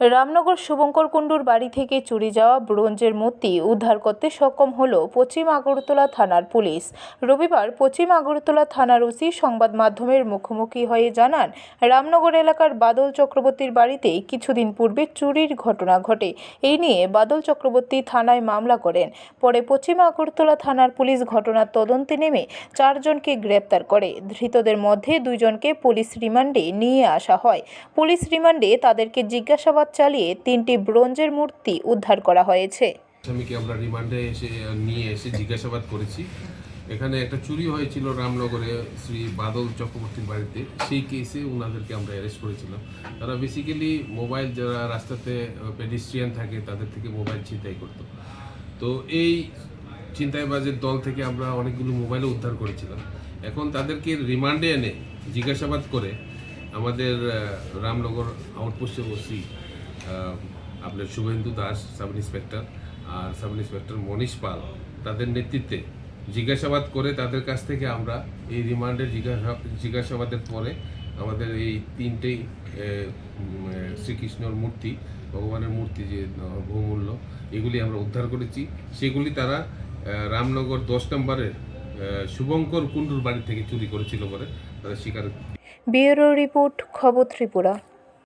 রামনগর শুভঙ্কর কুণ্ডুর বাড়ি থেকে চুরি যাওয়া ব্রোঞ্জের মূর্তি উদ্ধার করতে সক্ষম হল পশ্চিম আগরতলা থানার পুলিশ। রবিবার পশ্চিম আগরতলা থানার ওসি সংবাদ মাধ্যমের মুখোমুখি হয়ে জানান, রামনগর এলাকার বাদল চক্রবর্তীর বাড়িতে কিছুদিন পূর্বে চুরির ঘটনা ঘটে। এই নিয়ে বাদল চক্রবর্তী থানায় মামলা করেন। পরে পশ্চিম আগরতলা থানার পুলিশ ঘটনার তদন্তে নেমে চারজনকে গ্রেপ্তার করে। ধৃতদের মধ্যে দুইজনকে পুলিশ রিমান্ডে নিয়ে আসা হয়। পুলিশ রিমান্ডে তাদেরকে জিজ্ঞাসাবাদ চালিয়ে তিনটি ব্রোঞ্জের মূর্তি উদ্ধার করা হয়েছে। আসামিকে আমরা রিমান্ডে এসে, নিয়ে এসে জিজ্ঞাসাবাদ করেছি। এখানে একটা চুরি হয়েছিল রামনগরে শ্রী বাদল চক্রবর্তীর বাড়িতে। সেই কেসে ওনাদেরকে আমরা অ্যারেস্ট করেছিলাম। তারা বেসিক্যালি মোবাইল যারা রাস্তাতে পেডিস্ট্রিয়ান থাকে, তাদের থেকে মোবাইল ছিনতাই করতো। তো এই ছিনতাইবাজের দল থেকে আমরা অনেকগুলো মোবাইলও উদ্ধার করেছিলাম। এখন তাদেরকে রিমান্ডে এনে জিজ্ঞাসাবাদ করে আমাদের রামনগর আউটপোস্টে বসি আপনার শুভেন্দু দাস, সাব ইন্সপেক্টর, আর সাব ইন্সপেক্টর মনীষ পাল, তাদের নেতৃত্বে জিজ্ঞাসাবাদ করে তাদের কাছ থেকে আমরা এই রিমান্ডের জিজ্ঞাসা জিজ্ঞাসাবাদের পরে আমাদের এই তিনটেই শ্রীকৃষ্ণর মূর্তি, ভগবানের মূর্তি যে বহুমূল্য, এগুলি আমরা উদ্ধার করেছি। সেগুলি তারা রামনগর দশ নম্বরের শুভঙ্কর কুণ্ডুর বাড়ি থেকে চুরি করেছিল বলে তারা স্বীকার ব্যুরো রিপোর্ট, খবর ত্রিপুরা।